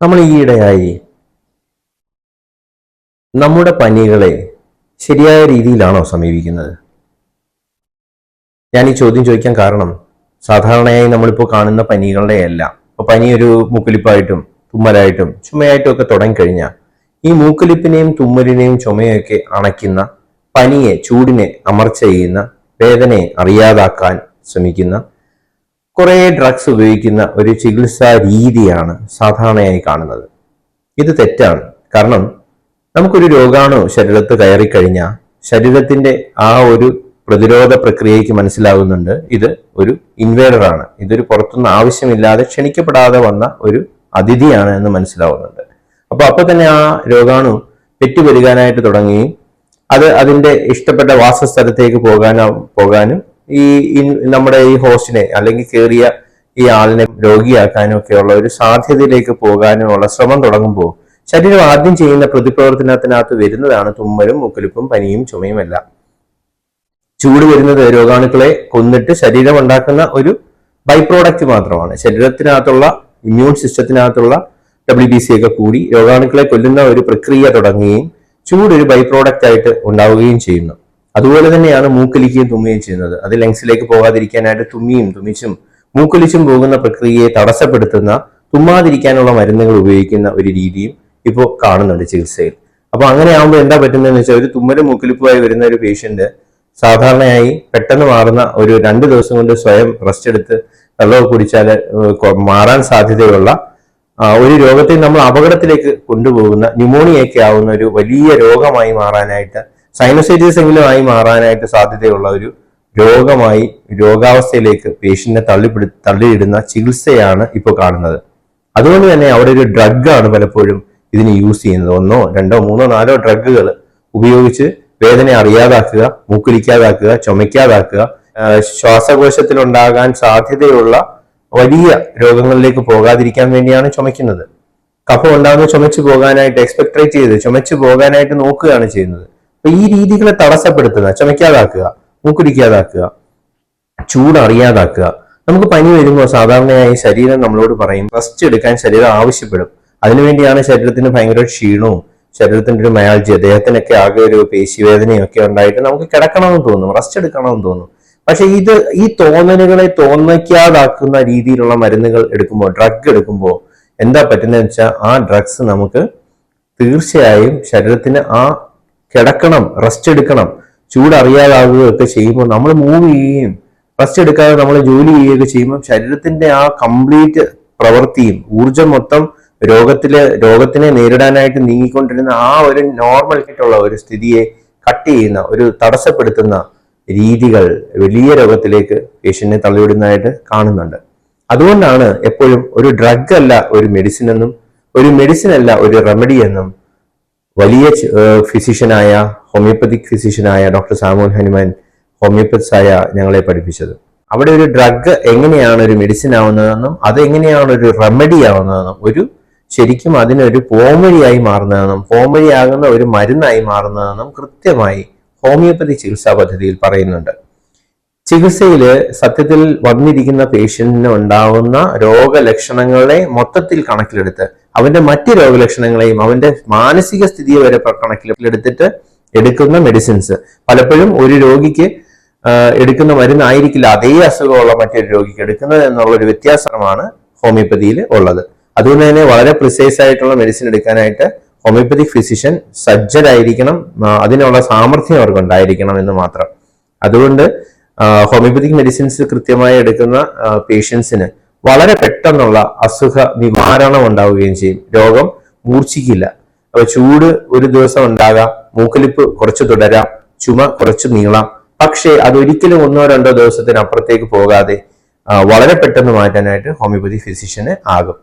നമ്മൾ ഈയിടെയായി നമ്മുടെ പനികളെ ശരിയായ രീതിയിലാണോ സമീപിക്കുന്നത്? ഞാൻ ഈ ചോദ്യം ചോദിക്കാൻ കാരണം സാധാരണയായി നമ്മളിപ്പോൾ കാണുന്ന പനികളുടെ എല്ലാം ഇപ്പൊ പനി ഒരു മൂക്കുലിപ്പായിട്ടും തുമ്മലായിട്ടും ചുമയായിട്ടും ഒക്കെ തുടങ്ങിക്കഴിഞ്ഞാൽ ഈ മൂക്കുലിപ്പിനെയും തുമ്മലിനെയും ചുമയൊക്കെ അണയ്ക്കുന്ന പനിയെ ചൂടിനെ അമർച്ച ചെയ്യുന്ന വേദനയെ അറിയാതാക്കാൻ ശ്രമിക്കുന്ന കുറേ ഡ്രഗ്സ് ഉപയോഗിക്കുന്ന ഒരു ചികിത്സാ രീതിയാണ് സാധാരണയായി കാണുന്നത്. ഇത് തെറ്റാണ്. കാരണം നമുക്കൊരു രോഗാണു ശരീരത്ത് കയറിക്കഴിഞ്ഞാൽ ശരീരത്തിന്റെ ആ ഒരു പ്രതിരോധ പ്രക്രിയയ്ക്ക് മനസ്സിലാകുന്നുണ്ട് ഇത് ഒരു ഇൻവേഡറാണ് ഇതൊരു പുറത്തുനിന്ന് ആവശ്യമില്ലാതെ ക്ഷണിക്കപ്പെടാതെ വന്ന ഒരു അതിഥിയാണ് എന്ന് മനസ്സിലാവുന്നുണ്ട്. അപ്പൊ അപ്പൊ തന്നെ ആ രോഗാണു പെറ്റുപെരുകാനായിട്ട് തുടങ്ങുകയും അത് അതിന്റെ ഇഷ്ടപ്പെട്ട വാസസ്ഥലത്തേക്ക് പോകാനോ പോകാനും ഈ നമ്മുടെ ഈ ഹോസ്റ്റിനെ അല്ലെങ്കിൽ കയറിയ ഈ ആളിനെ രോഗിയാക്കാനും ഒക്കെയുള്ള ഒരു സാധ്യതയിലേക്ക് പോകാനുമുള്ള ശ്രമം തുടങ്ങുമ്പോൾ ശരീരം ആദ്യം ചെയ്യുന്ന പ്രതിപ്രവർത്തനത്തിനകത്ത് വരുന്നതാണ് തുമ്മലും മുക്കലിപ്പും പനിയും ചുമയും എല്ലാം. ചൂട് വരുന്നത് രോഗാണുക്കളെ കൊന്നിട്ട് ശരീരം ഉണ്ടാക്കുന്ന ഒരു ബൈ പ്രോഡക്റ്റ് മാത്രമാണ്. ശരീരത്തിനകത്തുള്ള ഇമ്മ്യൂൺ സിസ്റ്റത്തിനകത്തുള്ള ഡബ്ല്യു ബി സി ഒക്കെ കൂടി രോഗാണുക്കളെ കൊല്ലുന്ന ഒരു പ്രക്രിയ തുടങ്ങുകയും ചൂട് ഒരു ബൈ പ്രോഡക്റ്റ് ആയിട്ട് ഉണ്ടാവുകയും ചെയ്യുന്നു. അതുപോലെ തന്നെയാണ് മൂക്കലിക്കുകയും തുമ്മുകയും ചെയ്യുന്നത്. അത് ലങ്സിലേക്ക് പോകാതിരിക്കാനായിട്ട് തുമ്മിയും തുമ്മിച്ചും മൂക്കൊലിച്ചും പോകുന്ന പ്രക്രിയയെ തടസ്സപ്പെടുത്തുന്ന തുമ്മാതിരിക്കാനുള്ള മരുന്നുകൾ ഉപയോഗിക്കുന്ന ഒരു രീതിയും ഇപ്പോൾ കാണുന്നുണ്ട് ചികിത്സയിൽ. അപ്പോൾ അങ്ങനെ എന്താ പറ്റുന്നതെന്ന് വെച്ചാൽ ഒരു തുമ്മലും മൂക്കലിപ്പുമായി വരുന്ന ഒരു പേഷ്യന്റ് സാധാരണയായി പെട്ടെന്ന് മാറുന്ന ഒരു രണ്ട് ദിവസം കൊണ്ട് സ്വയം റെസ്റ്റ് എടുത്ത് വെള്ളം കുടിച്ചാൽ മാറാൻ സാധ്യതയുള്ള ഒരു രോഗത്തെ നമ്മൾ അപകടത്തിലേക്ക് കൊണ്ടുപോകുന്ന ന്യൂമോണിയൊക്കെ ആവുന്ന ഒരു വലിയ രോഗമായി മാറാനായിട്ട് സൈനസൈറ്റിസ് എങ്കിലും ആയി മാറാനായിട്ട് സാധ്യതയുള്ള ഒരു രോഗമായി രോഗാവസ്ഥയിലേക്ക് പേഷ്യന്റിനെ തള്ളിപ്പിടി തള്ളിയിടുന്ന ചികിത്സയാണ് ഇപ്പോൾ കാണുന്നത്. അതുകൊണ്ട് തന്നെ അവിടെ ഒരു ഡ്രഗാണ് പലപ്പോഴും ഇതിന് യൂസ് ചെയ്യുന്നത്. ഒന്നോ രണ്ടോ മൂന്നോ നാലോ ഡ്രഗുകൾ ഉപയോഗിച്ച് വേദന അറിയാതാക്കുക മൂക്കുലിക്കാതാക്കുക ചുമയ്ക്കാതാക്കുക ശ്വാസകോശത്തിലുണ്ടാകാൻ സാധ്യതയുള്ള വലിയ രോഗങ്ങളിലേക്ക് പോകാതിരിക്കാൻ വേണ്ടിയാണ് ചുമയ്ക്കുന്നത്. കഫം ഉണ്ടാകുന്ന ചുമച്ചു പോകാനായിട്ട് എക്സ്പെക്ട്രേറ്റ് ചെയ്ത് ചുമച്ചു പോകാനായിട്ട് നോക്കുകയാണ് ചെയ്യുന്നത്. അപ്പൊ ഈ രീതികളെ തടസ്സപ്പെടുത്തുക ചുമയ്ക്കാതാക്കുക മൂക്കുടിക്കാതാക്കുക ചൂടറിയാതാക്കുക. നമുക്ക് പനി വരുമ്പോൾ സാധാരണയായി ശരീരം നമ്മളോട് പറയും റെസ്റ്റ് എടുക്കാൻ ശരീരം ആവശ്യപ്പെടും. അതിനുവേണ്ടിയാണ് ശരീരത്തിന് ഭയങ്കര ക്ഷീണവും ശരീരത്തിന്റെ ഒരു മയാൾജി അദ്ദേഹത്തിനൊക്കെ ആകെ ഒരു പേശിവേദനയും ഒക്കെ ഉണ്ടായിട്ട് നമുക്ക് കിടക്കണമെന്ന് തോന്നും റെസ്റ്റ് എടുക്കണമെന്ന് തോന്നും. പക്ഷെ ഇത് ഈ തോന്നലുകളെ തോന്നിക്കാതാക്കുന്ന രീതിയിലുള്ള മരുന്നുകൾ എടുക്കുമ്പോൾ ഡ്രഗ് എടുക്കുമ്പോൾ എന്താ പറ്റുന്നതെന്ന് വെച്ചാൽ ആ ഡ്രഗ്സ് നമുക്ക് തീർച്ചയായും ശരീരത്തിന് ആ കിടക്കണം റെസ്റ്റ് എടുക്കണം ചൂട് അറിയാതാവുകയൊക്കെ ചെയ്യുമ്പോൾ നമ്മൾ മൂവ് ചെയ്യുകയും റെസ്റ്റ് എടുക്കാതെ നമ്മൾ ജോലി ചെയ്യുകയൊക്കെ ചെയ്യുമ്പോൾ ശരീരത്തിന്റെ ആ കംപ്ലീറ്റ് പ്രവൃത്തിയും ഊർജം മൊത്തം രോഗത്തിൽ രോഗത്തിനെ നേരിടാനായിട്ട് നീങ്ങിക്കൊണ്ടിരുന്ന ആ ഒരു നോർമൽ ആയിട്ടുള്ള ഒരു സ്ഥിതിയെ കട്ട് ചെയ്യുന്ന ഒരു തടസ്സപ്പെടുത്തുന്ന രീതികൾ വലിയ രോഗത്തിലേക്ക് പേഷ്യന്റിനെ തള്ളിവിടുന്നതായിട്ട് കാണുന്നുണ്ട്. അതുകൊണ്ടാണ് എപ്പോഴും ഒരു ഡ്രഗ് അല്ല ഒരു മെഡിസിൻ എന്നും ഒരു മെഡിസിൻ അല്ല ഒരു റെമഡി എന്നും വലിയ ഫിസിഷ്യനായ ഹോമിയോപ്പതിക് ഫിസിഷ്യനായ ഡോക്ടർ സാമോൻ ഹനുമാൻ ഹോമിയോപ്പത്സ് ആയ ഞങ്ങളെ പഠിപ്പിച്ചത്. അവിടെ ഒരു ഡ്രഗ് എങ്ങനെയാണ് ഒരു മെഡിസിൻ ആവുന്നതെന്നും അത് എങ്ങനെയാണ് ഒരു റെമഡി ആവുന്നതെന്നും ഒരു ശരിക്കും അതിനൊരു പോംവഴിയായി മാറുന്നതെന്നും പോംവഴിയാകുന്ന ഒരു മരുന്നായി മാറുന്നതെന്നും കൃത്യമായി ഹോമിയോപ്പതി ചികിത്സാ പദ്ധതിയിൽ പറയുന്നുണ്ട്. ചികിത്സയിൽ സത്യത്തിൽ വന്നിരിക്കുന്ന പേഷ്യന്റിന് ഉണ്ടാവുന്ന രോഗലക്ഷണങ്ങളെ മൊത്തത്തിൽ കണക്കിലെടുത്ത് അവന്റെ മറ്റ് രോഗലക്ഷണങ്ങളെയും അവന്റെ മാനസിക സ്ഥിതിയെ വരെ കണക്കിലെടുത്തിട്ട് എടുക്കുന്ന മെഡിസിൻസ് പലപ്പോഴും ഒരു രോഗിക്ക് എടുക്കുന്ന മരുന്നായിരിക്കില്ല അതേ അസുഖമുള്ള മറ്റൊരു രോഗിക്ക് എടുക്കുന്നത് എന്നുള്ള ഒരു വ്യത്യാസമാണ് ഹോമിയോപ്പതിയിൽ ഉള്ളത്. അതുകൊണ്ട് തന്നെ വളരെ പ്രിസൈസ് ആയിട്ടുള്ള മെഡിസിൻ എടുക്കാനായിട്ട് ഹോമിയോപ്പതിക് ഫിസിഷ്യൻ സജ്ജരായിരിക്കണം അതിനുള്ള സാമർഥ്യം അവർക്ക് ഉണ്ടായിരിക്കണം എന്ന് മാത്രം. അതുകൊണ്ട് ഹോമിയോപ്പതിക് മെഡിസിൻസ് കൃത്യമായി എടുക്കുന്ന പേഷ്യൻസിന് വളരെ പെട്ടെന്നുള്ള അസുഖ നിവാരണം ഉണ്ടാവുകയും ചെയ്യും. രോഗം മൂർച്ഛിക്കില്ല. അപ്പൊ ചൂട് ഒരു ദിവസം ഉണ്ടാകാം മൂക്കലിപ്പ് കുറച്ച് തുടരാം ചുമ കുറച്ച് നീളാം. പക്ഷേ അതൊരിക്കലും ഒന്നോ രണ്ടോ ദിവസത്തിനപ്പുറത്തേക്ക് പോകാതെ വളരെ പെട്ടെന്ന് മാറ്റാനായിട്ട് ഹോമിയോപ്പതി ഫിസിഷ്യന് ആകും.